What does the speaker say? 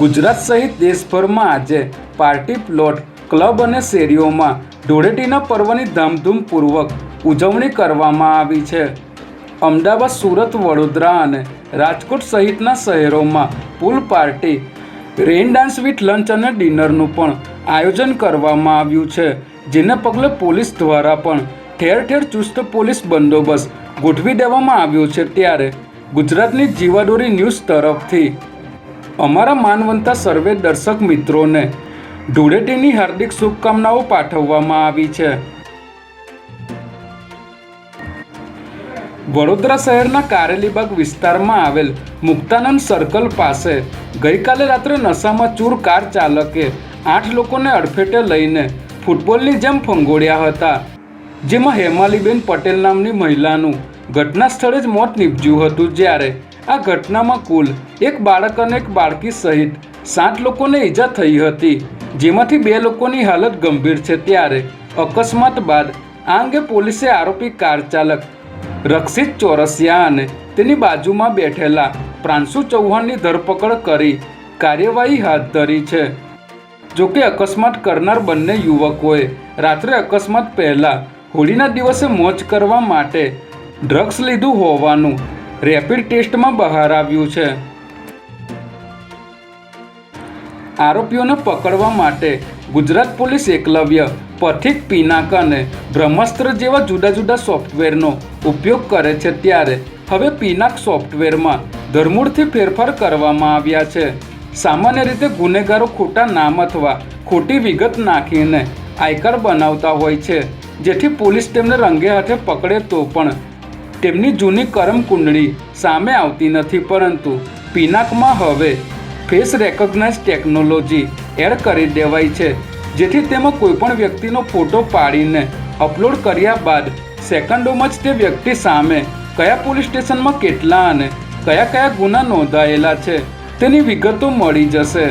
ગુજરાત સહિત દેશભરમાં આજે પાર્ટી પ્લોટ, ક્લબ અને શેરીઓમાં ધૂળેટીના પર્વની ધામધૂમપૂર્વક ઉજવણી કરવામાં આવી છે. અમદાવાદ, સુરત, વડોદરા અને રાજકોટ સહિતના શહેરોમાં pool party rain dance with lunch અને ડિનરનું પણ આયોજન કરવામાં આવ્યું છે, જેને પગલે પોલીસ દ્વારા પણ ઠેર ઠેર ચુસ્ત પોલીસ બંદોબસ્ત ગોઠવી દેવામાં આવ્યો છે. ત્યારે ગુજરાતની જીવાદોરી ન્યૂઝ તરફથી અમારા માનવંતા સર્વે દર્શક મિત્રોને ધૂળેટીની હાર્દિક શુભકામનાઓ પાઠવવામાં આવી છે. વડોદરા શહેરના કારેલીબાગ વિસ્તારમાં આવેલ મુક્તાનંદ સર્કલ પાસે ગઈકાલે રાત્રે નશામાં ચૂર કાર ચાલકે આઠ લોકોને અડફેટે લઈને ફૂટબોલની જેમ ફંગોળ્યા હતા. જેમાં હેમાલીબેન પટેલ નામની મહિલાનું ઘટના સ્થળે જ મોત નીપજ્યું હતું જ્યારે આ ઘટનામાં કુલ એક બાળક અને એક બાળકી સહિત સાત લોકોને ઈજા થઈ હતી, જેમાંથી બે લોકોની હાલત ગંભીર છે ત્યારે અકસ્માત બાદ આ અંગે પોલીસે આરોપી કાર ચાલક રક્ષિત ચોરસિયા અને તેની બાજુમાં બેઠેલા પ્રાંશુ ચૌહાણની ધરપકડ કરી કાર્યવાહી હાથ ધરી છે. જોકે અકસ્માત કરનાર બંને યુવકોએ રાત્રે અકસ્માત પહેલાં હોળીના દિવસે મોજ કરવા માટે ડ્રગ્સ લીધું હોવાનું રેપિડ ટેસ્ટમાં બહાર આવ્યું છે. આરોપીઓને પકડવા માટે ગુજરાત પોલીસ એકલવ્ય પથિક પિનાક અને બ્રહ્માસ્ત્ર જેવા જુદા જુદા સોફ્ટવેરનો ઉપયોગ કરે છે ત્યારે હવે પિનાક સોફ્ટવેરમાં ધરમૂળથી ફેરફાર કરવામાં આવ્યા છે. સામાન્ય રીતે ગુનેગારો ખોટા નામ અથવા ખોટી વિગત નાખીને આયકાર બનાવતા હોય છે. જેથી પોલીસ તેમને રંગે હાથે પકડે તો પણ તેમની જૂની કરમ કુંડળી સામે આવતી નથી, પરંતુ પિનાકમાં હવે ફેસ રેકોગ્નાઇઝ ટેકનોલોજી એડ કરી દેવાય છે, જેથી તેમાં કોઈપણ વ્યક્તિનો ફોટો પાડીને અપલોડ કર્યા બાદ સેકન્ડોમાં જ તે વ્યક્તિ સામે કયા પોલીસ સ્ટેશનમાં કેટલા અને કયા કયા ગુના નોંધાયેલા છે, તેની વિગતો મળી જશે.